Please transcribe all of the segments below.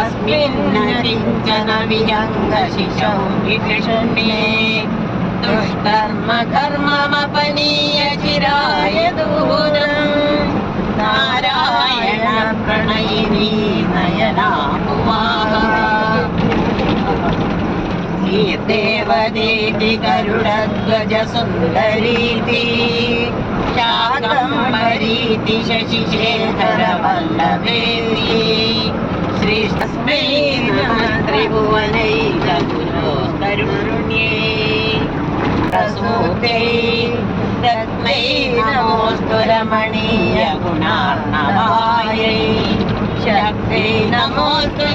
अस्मिन्नरिञ्जनविहङ्गशिशौ विकृषण्ये दुष्कर्म कर्ममपनीय चिराय दूर नारायण प्रणयिनी नयना गुवाहा देति शाकम्बरीति शशिशेखरवल्लभेति ശ്രീ തസ്മൈ ത്രിഭുവനൈ തരുണ്യേ പ്രസൂതൈ തത്മൈ നമോസ്തു രമണീയ ഗുണാർണവായൈ. ശക്തി നമോസ്തു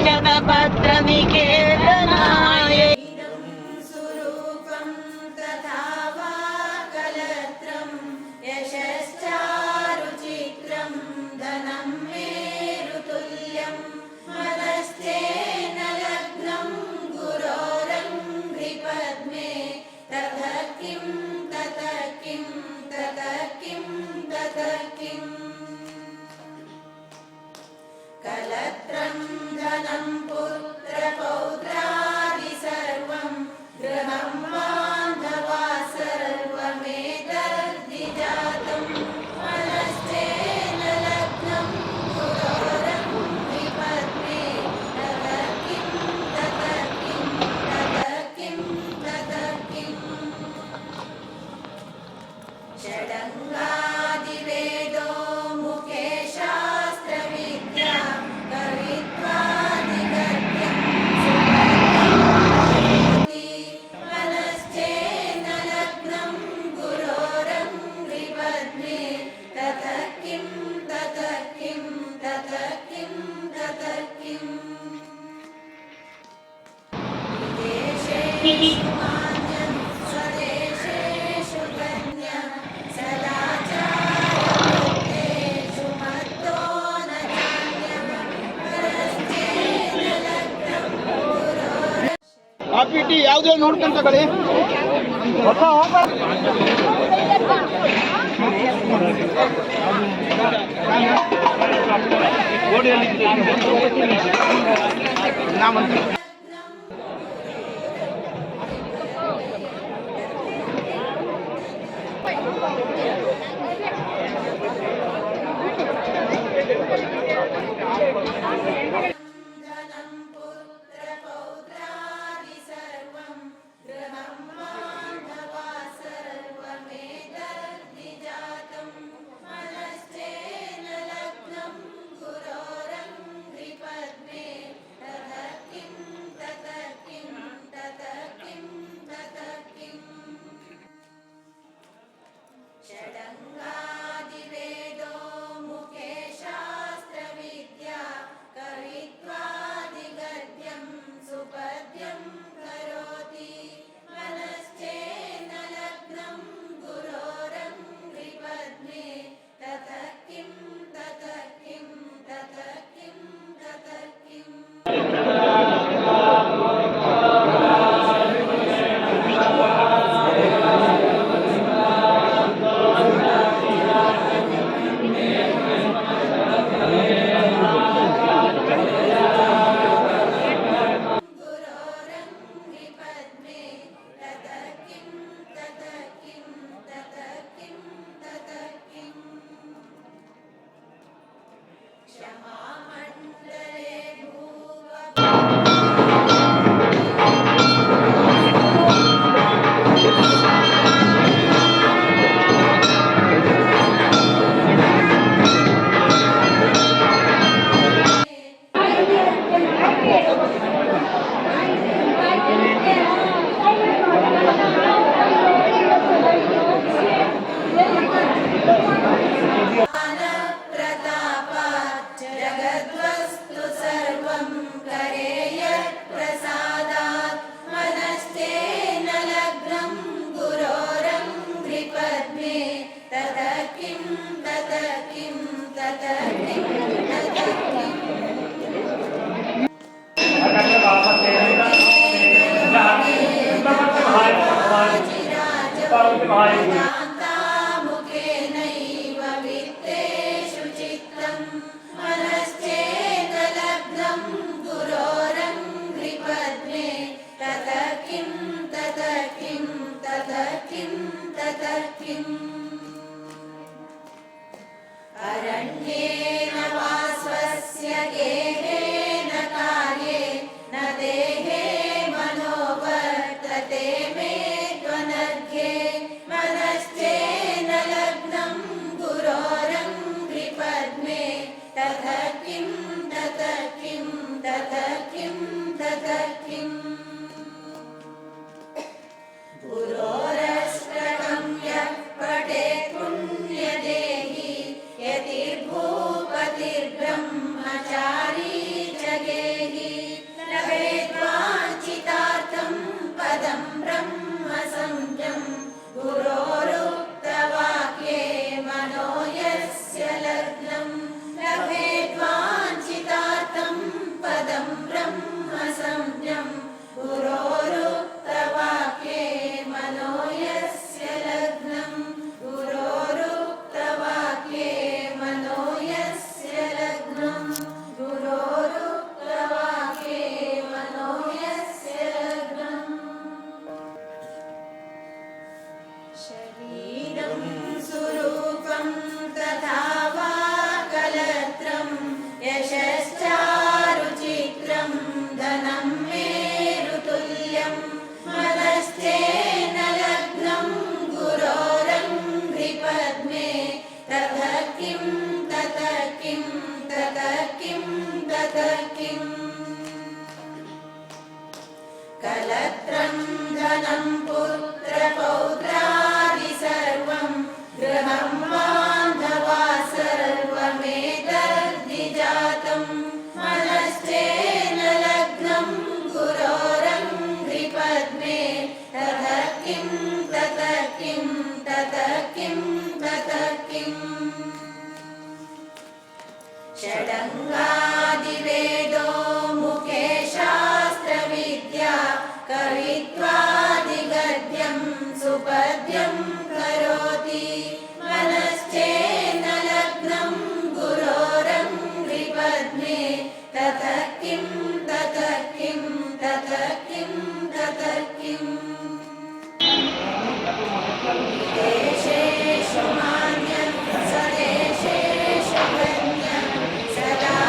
ಪಕ್ಕನ್ ತಗೊಳ್ಳಿ ಹೊಸ ಹೋಗ್ಬಾರ್ದು ನಾ shall पायु किं तत् किं। Alam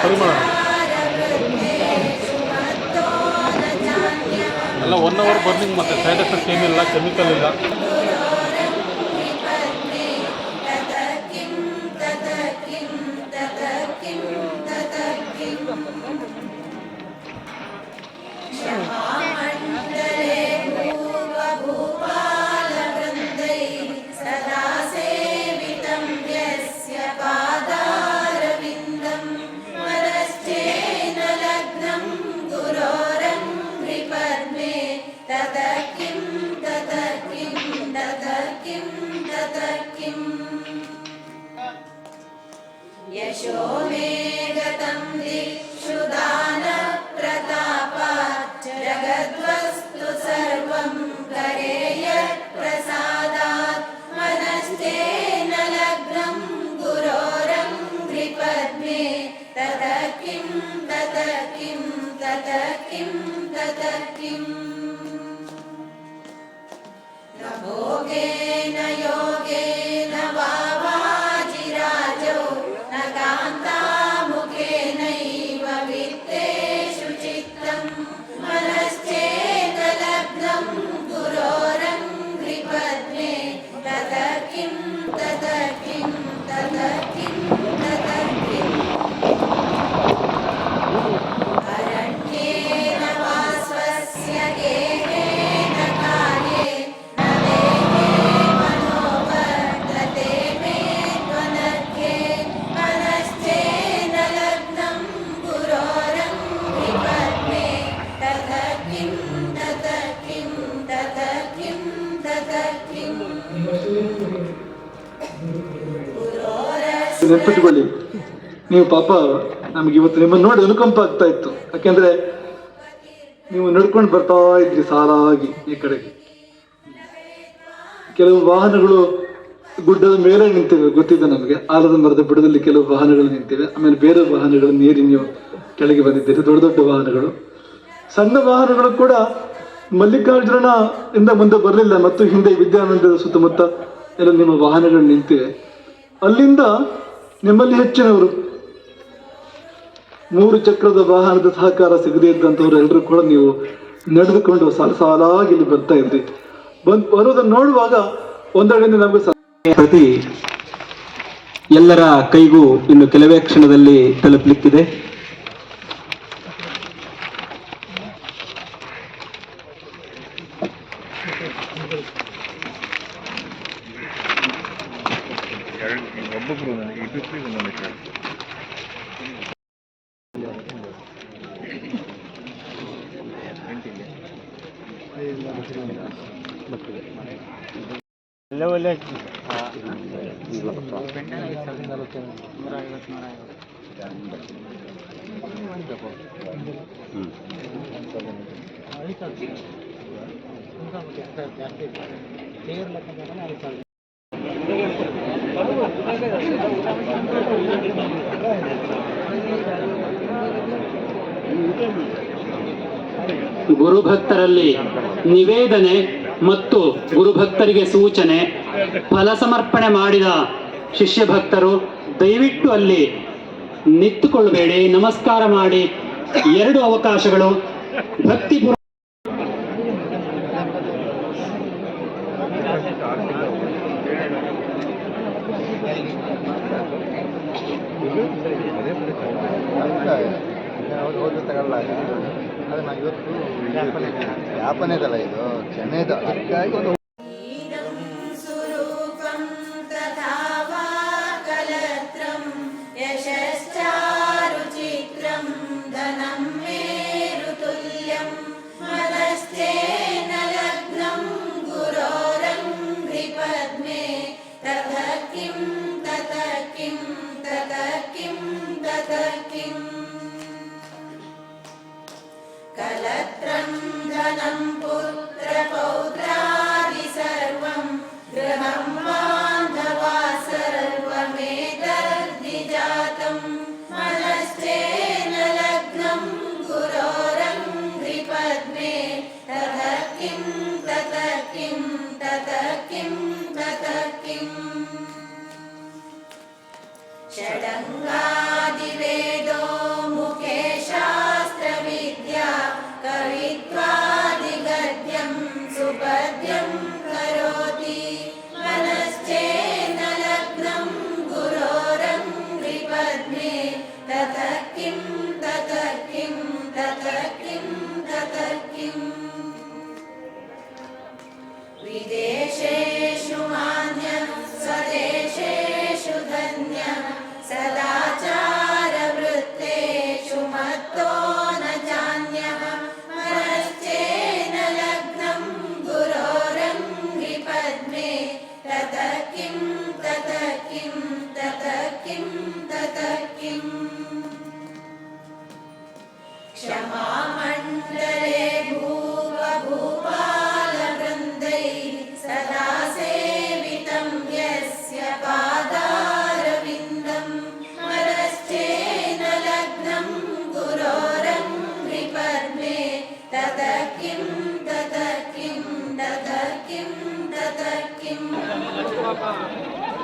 ಪರಿಮಳ. ಎಲ್ಲ ಒನ್ ಅವರ್ ಬರ್ನಿಂಗ್ ಮತ್ತೆ ಸೈಡ್ ಎಫೆಕ್ಟ್ ಏನಿಲ್ಲ ಕೆಮಿಕಲ್ ಇಲ್ಲ. मे गतं दिक्षु दानप्रतापात् जगद्वस्तु सर्वं करे यत्प्रसादात् मनश्चेन लग्नं गुरोरङ्घ्रिपद्मे तत किं तत किं तत किं तत किम् भोगेन ನೆನಪಿಟ್ಕೊಳ್ಳಿ ನೀವು ಪಾಪ, ನಮ್ಗೆ ಇವತ್ತು ನಿಮ್ಮ ನೋಡಿ ಅನುಕಂಪ ಆಗ್ತಾ ಇತ್ತು. ಯಾಕೆಂದ್ರೆ ನೀವು ನಡ್ಕೊಂಡು ಬರ್ತಾ ಇದ್ರಿ ಸಾಲಾಗಿ ಈ ಕಡೆಗೆ ಕೆಲವು ವಾಹನಗಳು ಗುಡ್ಡದ ಮೇಲೆ ನಿಂತಿವೆ, ಗೊತ್ತಿದೆ ನಮಗೆ. ಆಲದ ಮರದ ಬಿಡದಲ್ಲಿ ಕೆಲವು ವಾಹನಗಳು ನಿಂತಿವೆ. ಆಮೇಲೆ ಬೇರೆ ವಾಹನಗಳು ನೀರಿ ನೀವು ಕೆಳಗೆ ಬಂದಿದ್ದೀರಿ. ದೊಡ್ಡ ದೊಡ್ಡ ವಾಹನಗಳು. ಸಣ್ಣ ವಾಹನಗಳು ಕೂಡ ಮಲ್ಲಿಕಾರ್ಜುನ ಇಂದ ಮುಂದೆ ಬರಲಿಲ್ಲ ಮತ್ತು ಹಿಂದೆ ವಿದ್ಯಾನಂದದ ಸುತ್ತಮುತ್ತ ಎಲ್ಲ ನಿಮ್ಮ ವಾಹನಗಳು ನಿಂತಿವೆ. ಅಲ್ಲಿಂದ ನಿಮ್ಮಲ್ಲಿ ಹೆಚ್ಚಿನವರು. ಮೂರು ಚಕ್ರದ ವಾಹನದ ಸಹಕಾರ ಸಿಗದೇ ಇದ್ದಂಥವ್ರು ಎಲ್ಲರೂ ಕೂಡ ನೀವು ನಡೆದುಕೊಂಡು ಸಾಲ ಸಾಲಾಗಿ ಇಲ್ಲಿ ಬರ್ತಾ ಇದ್ರಿ. ಬಂದು ಬರೋದನ್ನು ನೋಡುವಾಗ ಒಂದೆಡೆಯಿಂದ ನಮಗೆ ಪ್ರತಿ ಎಲ್ಲರ ಕೈಗೂ ಇನ್ನು ಕೆಲವೇ ಕ್ಷಣದಲ್ಲಿ ತಲುಪಲಿಕ್ಕಿದೆ. ಗುರುಭಕ್ತರಲ್ಲಿ ನಿವೇದನೆ ಮತ್ತು ಗುರುಭಕ್ತರಿಗೆ ಸೂಚನೆ, ಫಲ ಸಮರ್ಪಣೆ ಮಾಡಿದ ಶಿಷ್ಯ ಭಕ್ತರು ದಯವಿಟ್ಟು ಅಲ್ಲಿ ನಿಂತುಕೊಳ್ಳಬೇಡಿ. ನಮಸ್ಕಾರ ಮಾಡಿ. ಎರಡು ಅವಕಾಶಗಳು. ಭಕ್ತಿ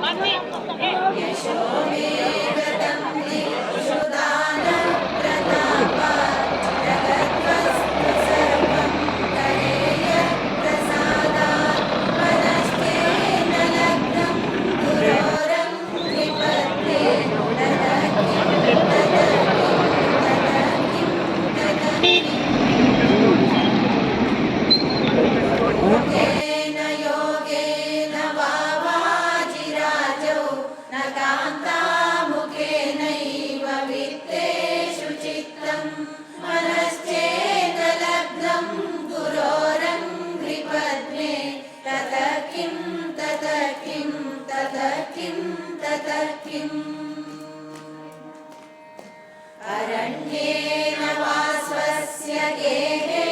One week. कि अरण्येन वा स्वस्य ये